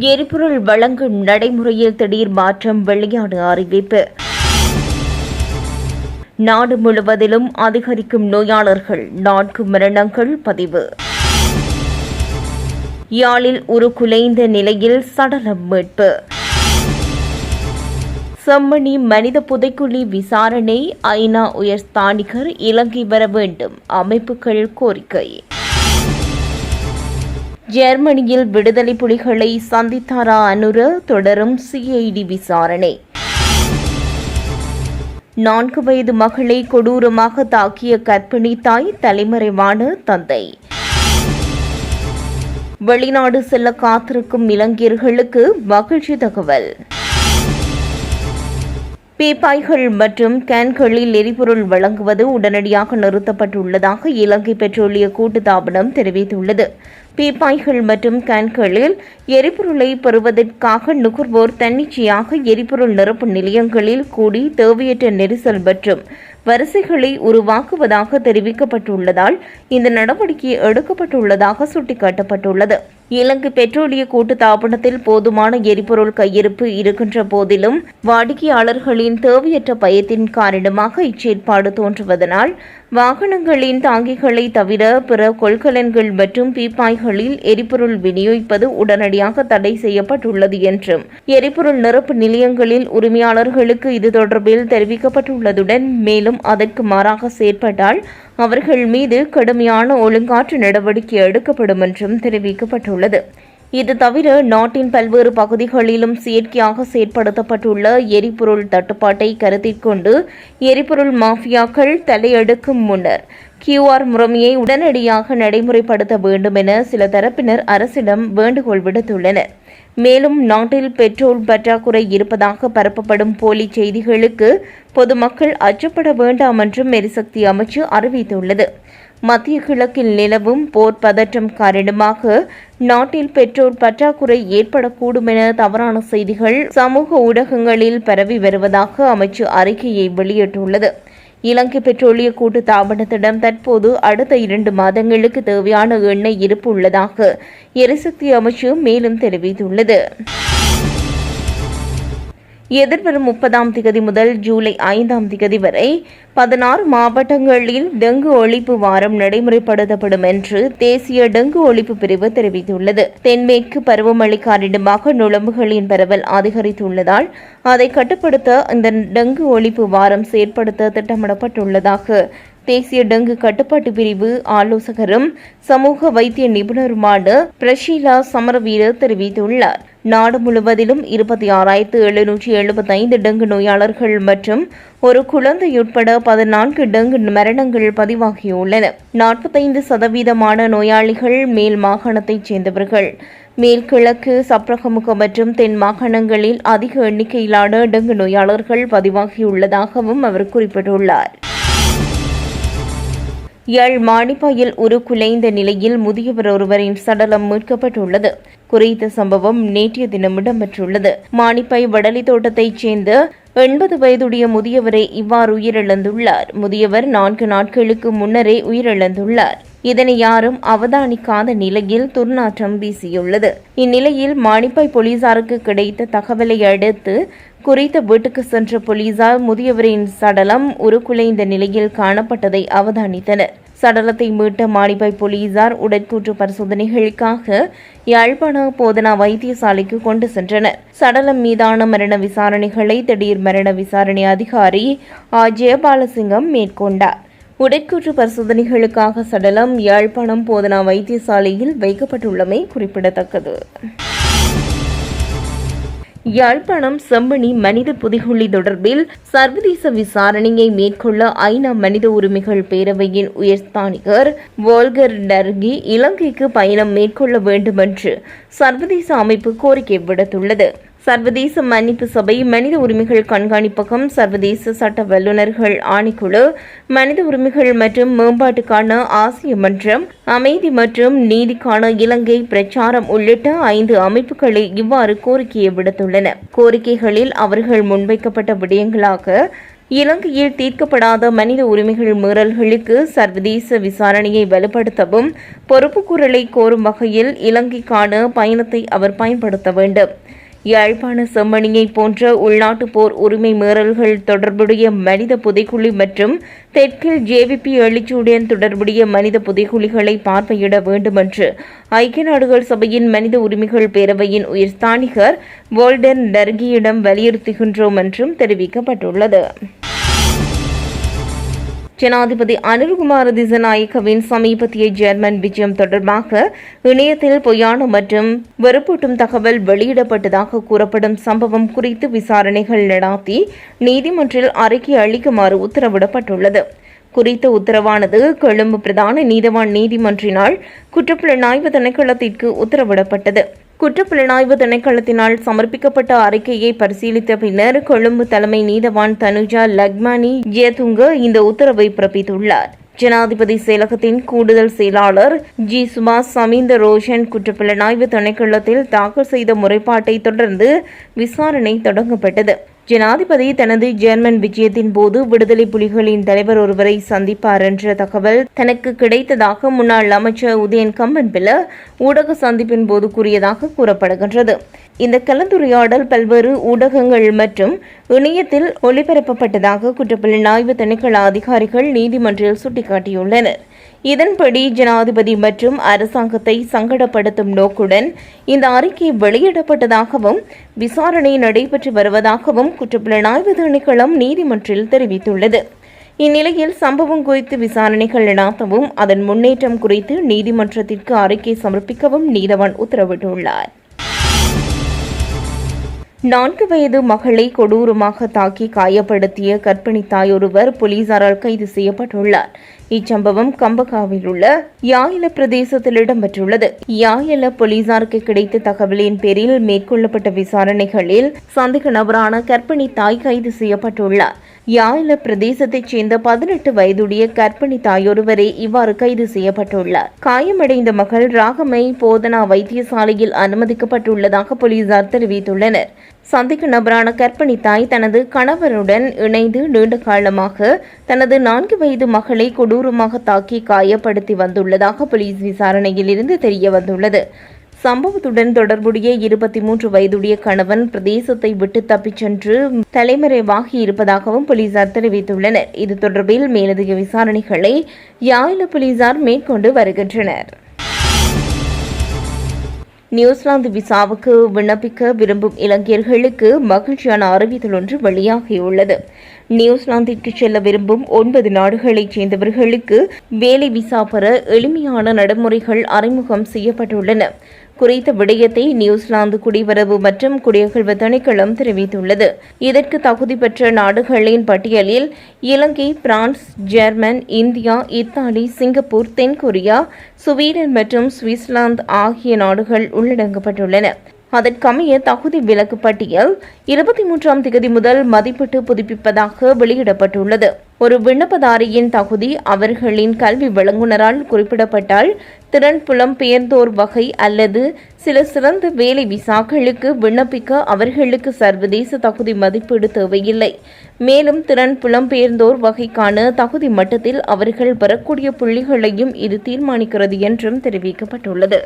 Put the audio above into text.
எரிபொருள் வழங்கும் நடைமுறையில் திடீர் மாற்றம் வெளியான அறிவிப்பு. நாடு முழுவதிலும் அதிகரிக்கும் நோயாளர்கள் நான்கு மரணங்கள் பதிவு. யாழில் உருக்குலைந்த நிலையில் சடலம் மீட்பு. செம்மணி மனித புதைக்குழி விசாரணை ஐநா உயர் ஸ்தானிகர் இலங்கை வர வேண்டும் அமைப்புகள் கோரிக்கை. ஜெர்மனியில் விடுதலை புலிகளை சந்தித்தாரா அனுர? தொடரும் சிஐடி விசாரணை. நான்கு வயது மகளை கொடூரமாக தாக்கிய கர்ப்பிணி தாய் தலைமறைவான தந்தை. வெளிநாடு செல்ல காத்திருக்கும் இலங்கையர்களுக்கு மகிழ்ச்சி தகவல். பீப்பாய்கள் மற்றும் கேன்களில் எரிபொருள் வழங்குவது உடனடியாக நிறுத்தப்பட்டுள்ளதாக இலங்கை பெட்ரோலிய கூட்டுத்தாபனம் தெரிவித்துள்ளது. பீப்பாய்கள் மற்றும் கேன்களில் எரிபொருளை பெறுவதற்காக நுகர்வோர் தன்னிச்சையாக எரிபொருள் நிரப்பு நிலையங்களில் கூடி தேவையற்ற நெரிசல் மற்றும் வரிசைகளை உருவாக்குவதாக தெரிவிக்கப்பட்டுள்ளதால் இந்த நடவடிக்கை எடுக்கப்பட்டுள்ளதாக சுட்டிக்காட்டப்பட்டுள்ளது. இலங்கை பெட்ரோலிய கூட்டு தாபனத்தில் போதுமான எரிபொருள் கையிருப்பு இருக்கின்ற போதிலும் வாடிக்கையாளர்களின் தேவையற்ற பயத்தின் காரணமாக இச்செயற்பாடு தோன்றுவதனால் வாகனங்களின் தாங்கிகளை தவிர பிற கொள்கலன்கள் மற்றும் பீப்பாய்களில் எரிபொருள் விநியோகிப்பது உடனடியாக தடை செய்யப்பட்டுள்ளது என்றும் எரிபொருள் நிரப்பு நிலையங்களில் உரிமையாளர்களுக்கு இது தொடர்பில் தெரிவிக்கப்பட்டுள்ளதுடன் மேலும் அதற்கு மாறாக செயற்பட்டால் அவர்கள் மீது கடுமையான ஒழுங்காற்று நடவடிக்கை எடுக்கப்படும் என்றும் தெரிவிக்கப்பட்டுள்ளது. இது தவிர நாட்டின் பல்வேறு பகுதிகளிலும் செயற்கையாக செயற்படுத்தப்பட்டுள்ள எரிபொருள் தட்டுப்பாட்டை கருத்தில் கொண்டு எரிபொருள் மாஃபியாக்கள் தலையெடுக்கும் முன்னர் கியூஆர் முறைமையை உடனடியாக நடைமுறைப்படுத்த வேண்டும் என சில தரப்பினர் அரசிடம் வேண்டுகோள் விடுத்துள்ளனர். மேலும் நாட்டில் பெட்ரோல் பற்றாக்குறை இருப்பதாக பரப்பப்படும் போலி செய்திகளுக்கு பொதுமக்கள் அச்சப்பட வேண்டாம் என்றும் எரிசக்தி அமைச்சு அறிவித்துள்ளது. மத்திய கிழக்கில் நிலவும் போர் பதற்றம் காரணமாக நாட்டில் பெட்ரோல் பற்றாக்குறை ஏற்படக்கூடும் என தவறான செய்திகள் சமூக ஊடகங்களில் பரவி வருவதாக அமைச்சு அறிக்கையை வெளியிட்டுள்ளது. இலங்கை பெட்ரோலிய கூட்டு தாபனத்திடம் தற்போது அடுத்த இரண்டு மாதங்களுக்கு தேவையான எண்ணெய் இருப்பு உள்ளதாக எரிசக்தி அமைச்சு மேலும் தெரிவித்துள்ளது. எதிர்வரும் முப்பதாம் திகதி முதல் ஜூலை ஐந்தாம் திகதி வரை பதினாறு மாவட்டங்களில் டெங்கு ஒழிப்பு வாரம் நடைமுறைப்படுத்தப்படும் என்று தேசிய டெங்கு ஒழிப்பு பிரிவு தெரிவித்துள்ளது. தென்மேற்கு பருவமழை காரணமாக நுழம்புகளின் பரவல் அதிகரித்துள்ளதால் அதை கட்டுப்படுத்த இந்த டெங்கு ஒழிப்பு வாரம் செயற்படுத்த திட்டமிடப்பட்டுள்ளதாக தேசிய டெங்கு கட்டுப்பாட்டு பிரிவு ஆலோசகரும் சமூக வைத்திய நிபுணருமான பிரஷீலா சமரவீர தெரிவித்துள்ளார். நாடு முழுவதிலும் இருபத்தி ஆறாயிரத்து எழுநூற்றி எழுபத்தி ஐந்து டெங்கு நோயாளர்கள் மற்றும் ஒரு குழந்தை உட்பட பதினான்கு டெங்கு மரணங்கள் பதிவாகியுள்ளன. நாற்பத்தைந்து சதவீதமான நோயாளிகள் மேல் மாகாணத்தைச் சேர்ந்தவர்கள். மேல்கிழக்கு சப்ரகமுக மற்றும் தென் மாகாணங்களில் அதிக எண்ணிக்கையிலான டெங்கு நோயாளர்கள் பதிவாகியுள்ளதாகவும் அவர் குறிப்பிட்டுள்ளார். யாழ் மாணிப்பாயில் உருக்குலைந்த நிலையில் முதியவர் ஒருவரின் சடலம் மீட்கப்பட்டுள்ளது. குறித்த சம்பவம் நேற்றைய தினம் இடம்பெற்றுள்ளது. மாணிப்பாய் வடலி தோட்டத்தைச் சேர்ந்த எண்பது வயதுடைய முதியவரை இவ்வாறு உயிரிழந்துள்ளார். முதியவர் நான்கு நாட்களுக்கு முன்னரே உயிரிழந்துள்ளார். இதனை யாரும் அவதானிக்காத நிலையில் துர்நாற்றம் வீசியுள்ளது. இந்நிலையில் மாணிப்பாய் போலீசாருக்கு கிடைத்த தகவலை அடுத்து குறித்த வீட்டுக்கு சென்ற போலீசார் முதியவரின் சடலம் உருக்குலைந்த நிலையில் காணப்பட்டதை அவதானித்தனர். சடலத்தை மீட்ட மாணிப்பாய் போலீசார் உடற்கூற்று பரிசோதனைகளுக்காக யாழ்ப்பாண போதனா வைத்தியசாலைக்கு கொண்டு சென்றனர். சடலம் மீதான மரண விசாரணைகளை திடீர் மரண விசாரணை அதிகாரி ஆ. ஜெயபாலசிங்கம் மேற்கொண்டார். உடற்கூற்று பரிசோதனைகளுக்காக சடலம் யாழ்ப்பாணம் போதனா வைத்தியசாலையில் வைக்கப்பட்டுள்ளமை குறிப்பிடத்தக்கது. யாழ்ப்பாணம் செம்பனி மனித புதிகுள்ளி தொடர்பில் சர்வதேச விசாரணையை மேற்கொள்ள ஐநா மனித உரிமைகள் பேரவையின் உயர்ஸ்தானிகர் வோல்கர் டர்கி இலங்கைக்கு பயணம் மேற்கொள்ள வேண்டுமென்று சர்வதேச அமைப்பு கோரிக்கை விடுத்துள்ளது. சர்வதேச மன்னிப்பு சபை மனித உரிமைகள் கண்காணிப்பகம் சர்வதேச சட்ட வல்லுநர்கள் ஆணைக்குழு மனித உரிமைகள் மற்றும் மேம்பாட்டுக்கான ஆசிய மன்றம் அமைதி மற்றும் நீதிக்கான இலங்கை பிரச்சாரம் உள்ளிட்ட ஐந்து அமைப்புகளை இவ்வாறு கோரிக்கையை விடுத்துள்ளன. கோரிக்கைகளில் அவர்கள் முன்வைக்கப்பட்ட விடயங்களாக இலங்கையில் தீர்க்கப்படாத மனித உரிமைகள் மீறல்களுக்கு சர்வதேச விசாரணையை வலுப்படுத்தவும் பொறுப்புக்கூறலை கோரும் வகையில் இலங்கைக்கான பயணத்தை அவர் பயன்படுத்த வேண்டும். யாழ்ப்பாண செம்மணியை போன்ற உள்நாட்டு போர் உரிமை மீறல்கள் தொடர்புடைய மனித புதைக்குழி மற்றும் தெற்கில் ஜேவிபி எழுச்சியுடன் தொடர்புடைய மனித புதைக்குழிகளை பார்வையிட வேண்டும் என்று ஐக்கிய நாடுகள் சபையின் மனித உரிமைகள் பேரவையின் உயர்ஸ்தானிகர் வோல்டன் டர்கியிடம் வலியுறுத்துகின்றோம் என்றும் தெரிவிக்கப்பட்டுள்ளது. ஜனாதிபதி அனில்குமார் திசநாயக்கவின் சமீபத்திய ஜெர்மன் விஜயம் தொடர்பாக இணையத்தில் பொய்யான மற்றும் வெறுப்பூட்டும் தகவல் வெளியிடப்பட்டதாக கூறப்படும் சம்பவம் குறித்து விசாரணைகள் நடாத்தி நீதிமன்றில் அறிக்கை அளிக்குமாறு உத்தரவிடப்பட்டுள்ளது. குறித்த உத்தரவானது கொழும்பு பிரதான நீதவான் நீதிமன்றினால் குற்றப்புலனாய்வு திணைக்களத்திற்கு உத்தரவிடப்பட்டது. குற்றப்புலனாய்வு திணைக்களத்தினால் சமர்ப்பிக்கப்பட்ட அறிக்கையை பரிசீலித்த பின்னர் கொழும்பு தலைமை நீதவான் தனுஜா லக்மானி ஜெயதுங்க இந்த உத்தரவை பிறப்பித்துள்ளார். ஜனாதிபதி செயலகத்தின் கூடுதல் செயலாளர் ஜி சுபாஷ் சமீந்த ரோஷன் குற்றப்புலனாய்வு திணைக்களத்தில் தாக்கல் செய்த முறைப்பாட்டை தொடர்ந்து விசாரணை தொடங்கப்பட்டது. ஜனாதிபதி தனது ஜெர்மன் விஜயத்தின் போது விடுதலை புலிகளின் தலைவர் ஒருவரை சந்திப்பார் என்ற தகவல் தனக்கு கிடைத்ததாக முன்னாள் அமைச்சர் உதயன் கம்பன்பில ஊடக சந்திப்பின் போது கூறியதாக கூறப்படுகின்றது. இந்த கலந்துரையாடல் பல்வேறு ஊடகங்கள் மற்றும் இணையத்தில் ஒளிபரப்பப்பட்டதாக குற்றப்புலனாய்வு திணைக்கள அதிகாரிகள் நீதிமன்றில் சுட்டிக்காட்டியுள்ளனர். இதன்படி ஜனாதிபதி மற்றும் அரசாங்கத்தை சங்கடப்படுத்தும் நோக்குடன் இந்த அறிக்கை வெளியிடப்பட்டதாகவும் விசாரணை நடைபெற்று வருவதாகவும் குற்றப்புலனாய்வு திணைக்களம் நீதிமன்றில் தெரிவித்துள்ளது. இந்நிலையில் சம்பவம் குறித்து விசாரணைகள் நடாத்தவும் அதன் முன்னேற்றம் குறித்து நீதிமன்றத்திற்கு அறிக்கை சமர்ப்பிக்கவும் நீதவான் உத்தரவிட்டுள்ளார். நான்கு வயது மகளை கொடூரமாக தாக்கி காயப்படுத்திய கர்ப்பிணி தாயொருவர் போலீசாரால் கைது செய்யப்பட்டுள்ளார். இச்சம்பவம் கம்பகாவில் உள்ள யாயில பிரதேசத்தில் இடம்பெற்றுள்ளது. யாயில போலீசாருக்கு கிடைத்த தகவலின் பேரில் மேற்கொள்ளப்பட்ட விசாரணைகளில் சந்தேக நபரான கர்ப்பிணி தாய் கைது செய்யப்பட்டுள்ளார். யாழ்ல பிரதேசத்தைச் சேர்ந்த பதினெட்டு வயதுடைய கர்ப்பிணி தாயொருவரே இவ்வாறு கைது செய்யப்பட்டுள்ளார். காயமடைந்த மகள் ராகமை போதனா வைத்தியசாலையில் அனுமதிக்கப்பட்டுள்ளதாக போலீசார் தெரிவித்துள்ளனர். சந்தேக நபரான கர்ப்பிணி தாய் தனது கணவருடன் இணைந்து நீண்ட காலமாக தனது நான்கு வயது மகளை கொடூரமாக தாக்கி காயப்படுத்தி வந்துள்ளதாக போலீஸ் விசாரணையில் இருந்து தெரிய வந்துள்ளது சம்பவத்துடன் தொடர்புடைய இருபத்தி மூன்று வயதுடைய கணவன் பிரதேசத்தை விட்டு தப்பிச் சென்று தலைமறைவாகி இருப்பதாகவும் போலீசார் தெரிவித்துள்ளனர். இது தொடர்பில் மேலதிக விசாரணைகளை யாயில போலீசார் மேற்கொண்டு வருகின்றனர். நியூசிலாந்து விசாவுக்கு விண்ணப்பிக்க விரும்பும் இலங்கையர்களுக்கு மகிழ்ச்சியான அறிவித்தல் ஒன்று வெளியாகியுள்ளது. நியூசிலாந்திற்கு செல்ல விரும்பும் ஒன்பது நாடுகளைச் சேர்ந்தவர்களுக்கு வேலை விசா பெற எளிமையான நடைமுறைகள் அறிமுகம் செய்யப்பட்டுள்ளன. குறித்த விடயத்தை நியூசிலாந்து குடிவரவு மற்றும் குடியகழ்வு திணைக்களம் தெரிவித்துள்ளது. இதற்கு தகுதி பெற்ற நாடுகளின் பட்டியலில் Ilangai France German India Italy Singapore தென்கொரியா சுவீடன் மற்றும் சுவிட்சர்லாந்து ஆகிய நாடுகள் உள்ளடங்கப்பட்டுள்ளன. அதற்கமைய தகுதி விலக்கு பட்டியல் இருபத்தி மூன்றாம் தேதி முதல் மதிப்பிட்டு புதுப்பிப்பதாக வெளியிடப்பட்டுள்ளது. ஒரு விண்ணப்பதாரியின் தகுதி அவர்களின் கல்வி வழங்குனரால் குறிப்பிடப்பட்டால் திறன் புலம் பெயர்ந்தோர் வகை அல்லது சில சிறந்த வேலை விசாக்களுக்கு விண்ணப்பிக்க அவர்களுக்கு சர்வதேச தகுதி மதிப்பீடு தேவையில்லை. மேலும் திறன் புலம்பெயர்ந்தோர் வகைக்கான தகுதி மட்டத்தில் அவர்கள் பெறக்கூடிய புள்ளிகளையும் இது தீர்மானிக்கிறது என்றும் தெரிவிக்கப்பட்டுள்ளது.